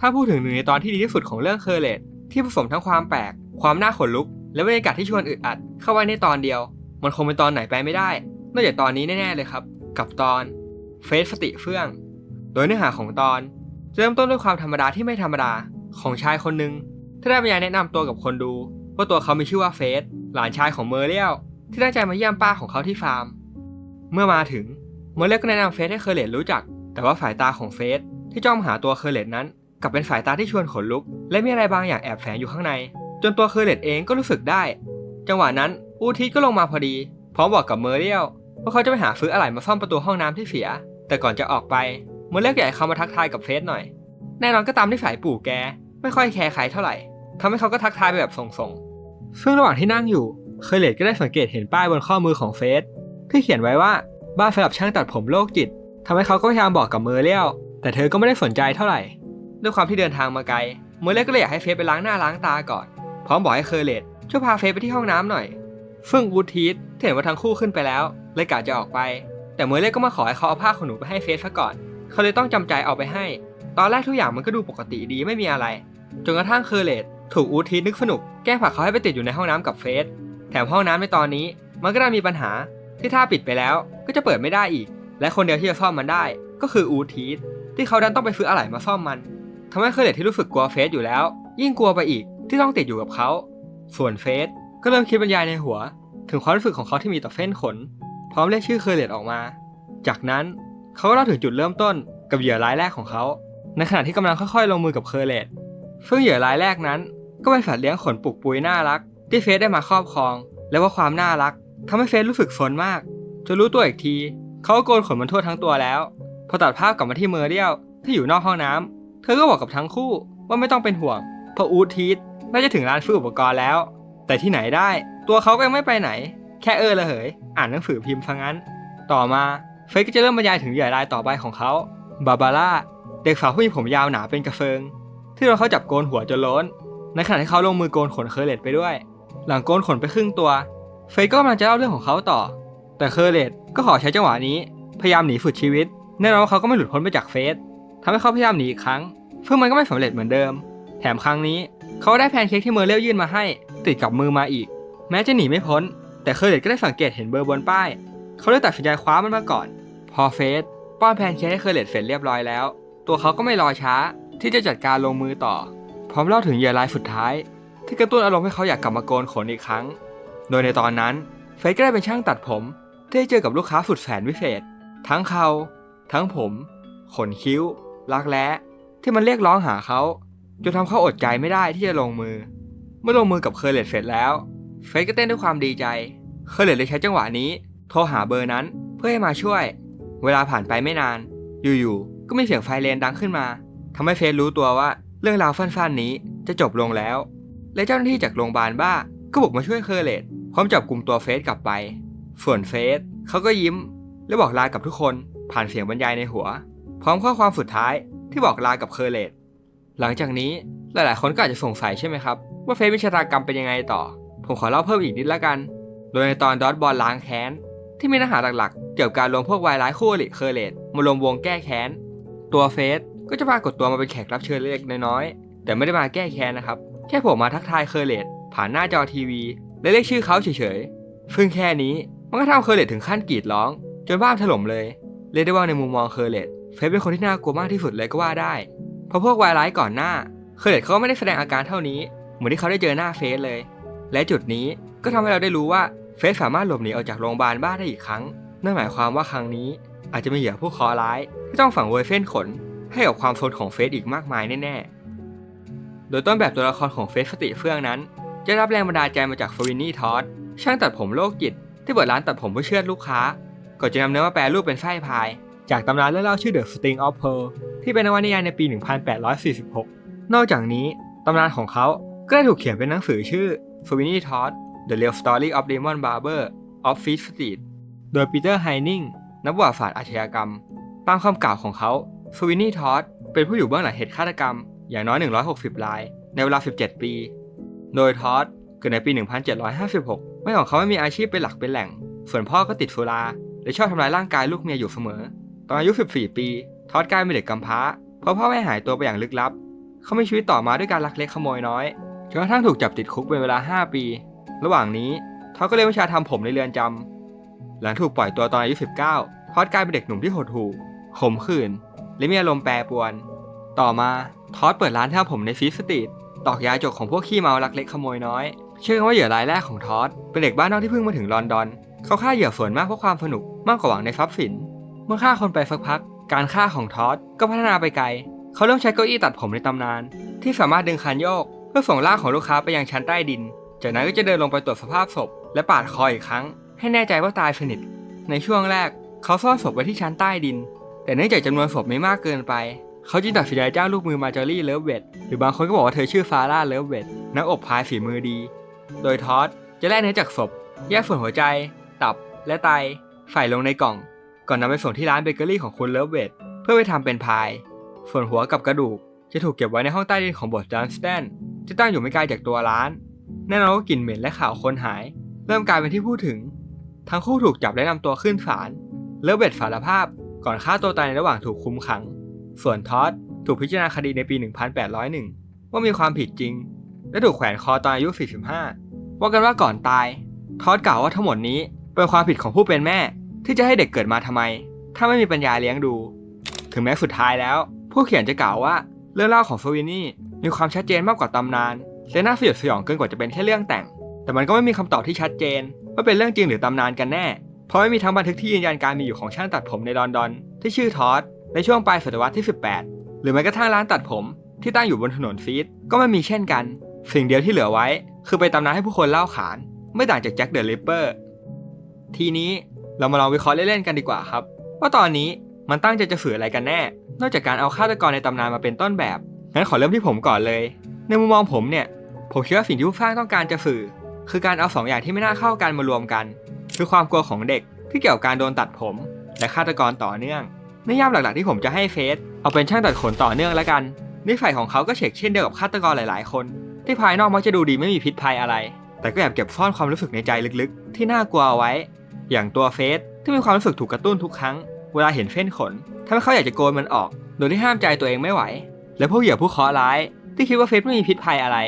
ถ้าพูดถึงหนึ่งในตอนที่ดีที่สุดของเรื่องเคอร์เลตที่ผสมทั้งความแปลก ความน่าขนลุก และบรรยากาศที่ชวนอึดอัด เข้าไว้ในตอนเดียว มันคงเป็นตอนไหนไปไม่ได้ นอกจากตอนนี้แน่ ๆ เลยครับ กับตอนเฟสสติเฟื่อง โดยเนื้อหาของตอนเริ่มต้นด้วยความธรรมดาที่ไม่ธรรมดาของชายคนหนึ่งที่ได้บรรยายแนะนำตัวกับคนดู ว่าตัวเขามีชื่อว่าเฟสหลานชายของเมอร์เรียลที่ตั้งใจมาเยี่ยมป้าของเขาที่ฟาร์ม เมื่อมาถึงเมอร์เรียลก็แนะนำเฟสให้เคอร์เลตรู้จัก แต่ว่าสายตาของเฟสที่จ้องหาตัวเคอร์เลตนั้น กับเป็นสายตาที่ชวนขนลุก และมีอะไรบางอย่างแอบแฝงอยู่ข้างใน จนตัวเคอร์เลตเองก็รู้สึกได้ จังหวะนั้นอูทิสก็ลงมาพอดี พร้อมบอกกับเมอร์เรียลว่าเขาจะไปหาซื้ออะไหล่มาซ่อมประตูห้องน้ำที่เสีย แต่ก่อนจะออกไปเมอร์เรียลก็อยากให้เขามาทักทายกับเฟสหน่อย แน่นอนก็ตามที่สายปู่แก ไม่ค่อยแคร์ใครเท่าไหร่ทำให้เขาก็ทักทายไปแบบส่งๆซึ่งระหว่างที่นั่งอยู่เคยเลตก็ได้สังเกตเห็นป้ายบนข้อมือของเฟสที่เขียนไว้ว่าบ้านสำหรับช่างตัดผมโรคจิตทำให้เขาก็พยายามบอกกับเมอร์เรียลแต่เธอก็ไม่ได้สนใจเท่าไหร่ ด้วยความที่เดินทางมาไกลเมเลก็เลยอยากให้เฟสไปล้างหน้าล้างตาก่อน พร้อมบอกให้เคอร์เลตช่วยพาเฟสไปที่ห้องน้ำหน่อยซึ่งวูดทีสเห็นว่าทั้งคู่ขึ้นไปแล้ว เลยกะจะออกไป แต่เมเลก็มาขอให้เขาเอาผ้าขนหนูไปให้เฟสซะก่อน เขาเลยต้องจำใจเอาไปให้ ตอนแรกทุกอย่างมันก็ดูปกติดีไม่มีอะไร จนกระทั่งเคอร์เลตถูกอูดทีสนึกสนุกแกล้งผลักเขาให้ไปติดอยู่ในห้องน้ำกับเฟส แถมห้องน้ำในตอนนี้ มันก็ได้มีปัญหาที่ถ้าปิดไปแล้วก็จะเปิดไม่ได้อีก และคนเดียวที่จะซ่อมมันได้ ก็คืออูทีสที่เขาดันต้องไปซื้ออะไหล่มาซ่อมมัน ทำให้เคอร์เลตที่รู้สึกกลัวเฟสอยู่แล้ว ยิ่งกลัวไปอีกที่ต้องติดอยู่กับเขา ส่วนเฟสก็เริ่มคิดบรรยายในหัว ถึงความรู้สึกของเขาที่มีต่อเฟ้นขน พร้อมเรียกชื่อเคอร์เลตออกมา จากนั้นเขาก็เล่าถึงจุดเริ่มต้นกับเหยื่อรายแรกของเขา ในขณะที่กำลังค่อยๆ ลงมือกับเคอร์เลตซึ่งเหยื่อรายแรกนั้นก็เป็นสัตว์เลี้ยงขนปุกปุยน่ารัก ที่เฟสได้มาครอบครอง และว่าความน่ารักทำให้เฟสรู้สึกสนมากจนรู้ตัวอีกที เขาก็โกนขนมันทั่วทั้งตัวแล้ว พอตัดภาพกลับมาที่เมอร์เรียลที่อยู่นอกห้องน้ำเธอก็บอกกับทั้งคู่ว่าไม่ต้องเป็นห่วงเพราะอูดทีสน่าจะถึงร้านซื้ออุปกรณ์แล้ว แต่ที่ไหนได้ ตัวเขาก็ยังไม่ไปไหน แค่เออละเหย อ่านหนังสือพิมพ์ซะงั้น ต่อมาเฟสก็จะเริ่มบรรยายถึงเหยื่อรายต่อไปของเขาบาบาร่าเด็กสาวผู้มีผมยาวหนาเป็นกระเฟิง ที่โดนเขาจับโกนหัวจนล้น ในขณะที่เขาลงมือโกนขนเคอร์เลตไปด้วย หลังโกนขนไปครึ่งตัว เฟยก็กำลังจะเล่าเรื่องของเขาต่อ แต่เคอร์เลตก็ขอใช้จังหวะนี้ พยายามหนีสุดชีวิตแน่นอนว่าเขาก็ไม่หลุดพ้นไปจากเฟสทำให้เขาพยายามหนีอีกครั้ง เพื่อมันก็ไม่สำเร็จเหมือนเดิม แถมครั้งนี้เขาได้แพนเค้กที่เมอร์เรลยื่นมาให้ ติดกับมือมาอีก แม้จะหนีไม่พ้น แต่เคอร์เลตก็ได้สังเกตเห็นเบอร์บนป้าย เขาเลยตัดสินใจคว้ามันมาก่อน พอเฟสป้อนแพนเค้กให้เคอร์เลตเสร็จเรียบร้อยแล้ว ตัวเขาก็ไม่รอช้าที่จะจัดการลงมือต่อ พร้อมเล่าถึงเหยื่อรายสุดท้าย ที่กระตุ้นอารมณ์ให้เขาอยากกลับมาโกนขนอีกครั้ง โดยในตอนนั้นเฟสก็ได้เป็นช่างตัดผม ที่เจอกับลูกค้าสุดแสนวิเศษ ทั้งเขา ทั้งผม ขนคิ้ว รักแร้ ที่มันเรียกร้องหาเขาจนทำเขาอดใจไม่ได้ที่จะลงมือ เมื่อลงมือกับเคอร์เลตเสร็จแล้วเฟสก็เต้นด้วยความดีใจ เคอร์เลตเลยใช้จังหวะนี้ โทรหาเบอร์นั้นเพื่อให้มาช่วย เวลาผ่านไปไม่นาน อยู่ๆก็มีเสียงไฟเรนดังขึ้นมาทำให้เฟสรู้ตัวว่าเรื่องราวสั้นๆนี้จะจบลงแล้ว และเจ้าหน้าที่จากโรงพยาบาลบ้าก็บุกมาช่วยเคอร์เลตพร้อมจับกลุ่มตัวเฟสกลับไปส่วนเฟสเขาก็ยิ้ม และบอกลากับทุกคนผ่านเสียงบรรยายในหัว พร้อมข้อความสุดท้ายที่บอกลากับเคอร์เลตหลังจากนี้หลายๆ คนก็อาจจะสงสัยใช่ไหมครับ ว่าเฟสมีชะตากรรมเป็นยังไงต่อ ผมขอเล่าเพิ่มอีกนิดละกัน โดยในตอนดอทบอลล้างแค้น ที่มีเนื้อหาหลักๆ เกี่ยวกับการรวมพวกวายร้ายคู่อริเคอร์เลตมารวมวงแก้แค้น ตัวเฟสก็จะปรากฏตัวมาเป็นแขกรับเชิญเล็กน้อยๆแต่ไม่ได้มาแก้แค้นนะครับแค่ผมมาทักทายเคอร์เลตผ่านหน้าจอทีวีและเรียกชื่อเขาเฉยๆซึ่งแค่นี้มันก็ทำเคอร์เลตถึงขั้นกรีดร้อง จนบ้านถล่มเลยเรียกได้ว่าในมุมมองเคอร์เลต เฟสเป็นคนที่น่ากลัวมากที่สุดเลยก็ว่าได้ เพราะพวกวายร้ายก่อนหน้า เคอร์เลตเขาก็ไม่ได้แสดงอาการเท่านี้ เหมือนที่เขาได้เจอหน้าเฟสเลย และจุดนี้ก็ทำให้เราได้รู้ว่าเฟสสามารถหลบหนีออกจากโรงพยาบาลบ้าได้อีกครั้ง นั่นหมายความว่าครั้งนี้อาจจะมีเหยื่อผู้เคราะห์ร้าย ที่ต้องฝังเวอร์เฟนขน ให้กับความโซนของเฟสอีกมากมายแน่ๆ โดยต้นแบบตัวละครของเฟสสติเฟื่องนั้น จะรับแรงบันดาลใจมาจากฟวินนี่ทอสช่างตัดผมโรคจิต ที่เปิดร้านตัดผมเพื่อเชื่อดลูกค้าก่อนจะนำเนื้อมาแปรรูปเป็นไส้พาย จากตำรานเรื่องเล่าชื่อ The Sting of Pearl ที่เป็นนวนิยายในปี 1846 นอกจากนี้ตำนานของเขาก็ได้ถูกเขียนเป็นหนังสือชื่อ Sweeney Todd The Real Story of Demon Barber of Fleet Street โดยปีเตอร์ไฮนิงนักประวัติศาสตร์อาชญากรรม ตามคำกล่าวของเขา Sweeney Todd เป็นผู้อยู่เบื้องหลังเหตุฆาตกรรม อย่างน้อย 160 ราย ในเวลา 17 ปี โดยทอดเกิดในปี 1756 แม่ของเขาไม่มีอาชีพเป็นหลักเป็นแหล่ง ส่วนพ่อก็ติดสุรา และชอบทำร้ายร่างกายลูกเมียอยู่เสมอ ตอนอายุ 14 ปี ทอดกลายเป็นเด็กกำพร้า เพราะพ่อแม่หายตัวไปอย่างลึกลับ เขามีชีวิตต่อมาด้วยการลักเล็กขโมยน้อย จนกระทั่งถูกจับติดคุกเป็นเวลา 5 ปี ระหว่างนี้ทอดก็เรียนวิชาทำผมในเรือนจำหลังถูกปล่อยตัวตอนอายุ 19 ทอดกลายเป็นเด็กหนุ่มที่หดหู่ขมขื่นและมีอารมณ์แปรปรวน ต่อมาทอดเปิดร้านทำผมในฟีสตรีทตอกยาจกของพวกขี้เมาลักเล็กขโมยน้อย เชื่อกันว่าเหยื่อรายแรกของทอดเป็นเด็กบ้านนอกที่เพิ่งมาถึงลอนดอน เขาฆ่าเหยื่อส่วนมากเพราะความสนุกมากกว่าหวังในทรัพย์สิน เมื่อฆ่าคนไปสักพัก การฆ่าของทอดก็พัฒนาไปไกล เขาเริ่มใช้เก้าอี้ตัดผมในตำนาน ที่สามารถดึงคันโยก เพื่อส่งร่างของลูกค้าไปยังชั้นใต้ดิน จากนั้นก็จะเดินลงไปตรวจสภาพศพ และปาดคออีกครั้ง ให้แน่ใจว่าตายสนิท ในช่วงแรก เขาซ่อนศพไว้ที่ชั้นใต้ดิน แต่เนื่องจากจำนวนศพไม่มากเกินไป เขาจึงตัดสินใจจ้างลูกมือมาจอรี่เลิฟเวดหรือบางคนก็บอกว่าเธอชื่อฟาร่าเลิฟเวดนักอบพายฝีมือดี โดยทอดจะแล่เนื้อจากศพ แยกส่วนหัวใจ ตับและไตใส่ลงในกล่อง ก่อนนำไปส่งที่ร้านเบเกอรี่ของคุณเลิฟเวดเพื่อไปทำเป็นพาย ส่วนหัวกับกระดูกจะถูกเก็บไว้ในห้องใต้ดินของบทจอห์นสแตนที่ตั้งอยู่ไม่ไกลจากตัวร้าน แน่นอนว่ากลิ่นเหม็นและข่าวคนหาย เริ่มกลายเป็นที่พูดถึง ทั้งคู่ถูกจับและนำตัวขึ้นศาล เลิฟเวดสารภาพก่อนฆ่าตัวตายในระหว่างถูกคุมขัง ส่วนทอดถูกพิจารณาคดีในปี 1801 ว่ามีความผิดจริง และถูกแขวนคอตอนอายุ 45 ว่ากันว่าก่อนตาย ทอดกล่าวว่าทั้งหมดนี้เป็นความผิดของผู้เป็นแม่ ที่จะให้เด็กเกิดมาทำไม ถ้าไม่มีปัญญาเลี้ยงดู ถึงแม้สุดท้ายแล้ว ผู้เขียนจะกล่าวว่าเรื่องเล่าของสวินนี่มีความชัดเจนมากกว่าตำนานและน่าสยดสยองเกินกว่าจะเป็นแค่เรื่องแต่ง แต่มันก็ไม่มีคำตอบที่ชัดเจน ว่าเป็นเรื่องจริงหรือตำนานกันแน่ เพราะไม่มีทั้งบันทึกที่ยืนยันการมีอยู่ของช่างตัดผมในลอนดอน ที่ชื่อทอดในช่วงปลายศตวรรษที่ 18 หรือแม้กระทั่งร้านตัดผมที่ตั้งอยู่บนถนนซีดก็ไม่มีเช่นกัน สิ่งเดียวที่เหลือไว้ คือไปนตำนานให้ผู้คนเล่าขาน ไม่ต่างจากแจ็คเดอะริปเปอร์ ทีนี้ เรามาลองวิเคราะห์เล่นๆกันดีกว่าครับ ว่าตอนนี้มันตั้งใจจะสื่ออะไรกันแน่ นอกจากการเอาฆาตกรในตำนานมาเป็นต้นแบบงั้นขอเริ่มที่ผมก่อนเลย ในมุมมองผมเนี่ย ผมคิดว่าสิ่งที่ผู้สร้างต้องการจะสื่อ คือการเอาสองอย่างที่ไม่น่าเข้ากันมารวมกัน คือความกลัวของเด็กที่เกี่ยวกับการโดนตัดผม และฆาตกรต่อเนื่องนิยามหลักๆที่ผมจะให้เฟสเอาเป็นช่างตัดขนต่อเนื่องแล้วกันนิสัยของเขาก็เฉกเช่นเดียวกับฆาตกรหลายๆ คน ที่ภายนอกมักจะดูดีไม่มีพิษภัยอะไร แต่ก็แอบเก็บซ่อนความรู้สึกในใจลึกๆ ที่น่ากลัวเอาไว้ อย่างตัวเฟสที่มีความรู้สึกถูกกระตุ้นทุกครั้ง เวลาเห็นเส้นขนทำให้เขาอยากจะโกนมันออก โดยที่ห้ามใจตัวเองไม่ไหว และพวกเหยื่อผู้เคราะห์ร้าย ที่คิดว่าเฟสไม่มีพิษภัยอะไร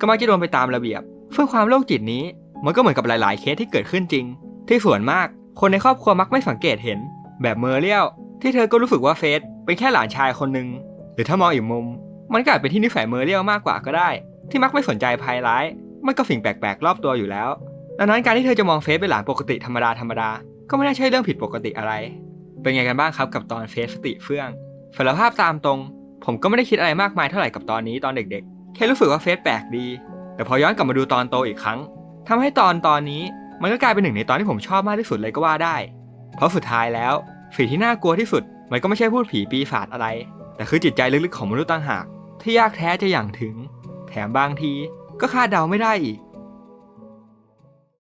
ก็มักจะโดนไปตามระเบียบซึ่งความโรคจิตนี้ มันก็เหมือนกับหลาย ๆ เคสที่เกิดขึ้นจริง ที่ส่วนมาก คนในครอบครัวมักไม่สังเกตเห็น แบบเมอร์เรียลที่เธอก็รู้สึกว่าเฟสเป็นแค่หลานชายคนหนึ่งหรือถ้ามองอีกมุม มันก็อาจเป็นที่นิสัยเมอร์เรียลมากกว่าก็ได้ ที่มักไม่สนใจภัยร้าย มันก็สิ่งแปลก ๆ รอบตัวอยู่แล้ว ดังนั้นการที่เธอจะมองเฟสเป็นหลานปกติธรรมดาธรรมดาก็ไม่น่าใช่เรื่องผิดปกติอะไร เป็นไงกันบ้างครับกับตอนเฟสสติเฟื่องสารภาพตามตรง ผมก็ไม่ได้คิดอะไรมากมายเท่าไหร่กับตอนนี้ตอนเด็กๆ แค่รู้สึกว่าเฟสแปลกดี แต่พอย้อนกลับมาดูตอนโตอีกครั้งทำให้ตอนตอนนี้มันก็กลายเป็นหนึ่งในตอนที่ผมชอบมากที่สุดเลยก็ว่าได้ เพราะสุดท้ายแล้วสิ่งที่น่ากลัวที่สุด มันก็ไม่ใช่พูดผีปีศาจอะไร แต่คือจิตใจลึกๆของมนุษย์ต่างหาก ที่ยากแท้จะอย่างถึง แถมบางทีก็คาดเดาไม่ได้อีก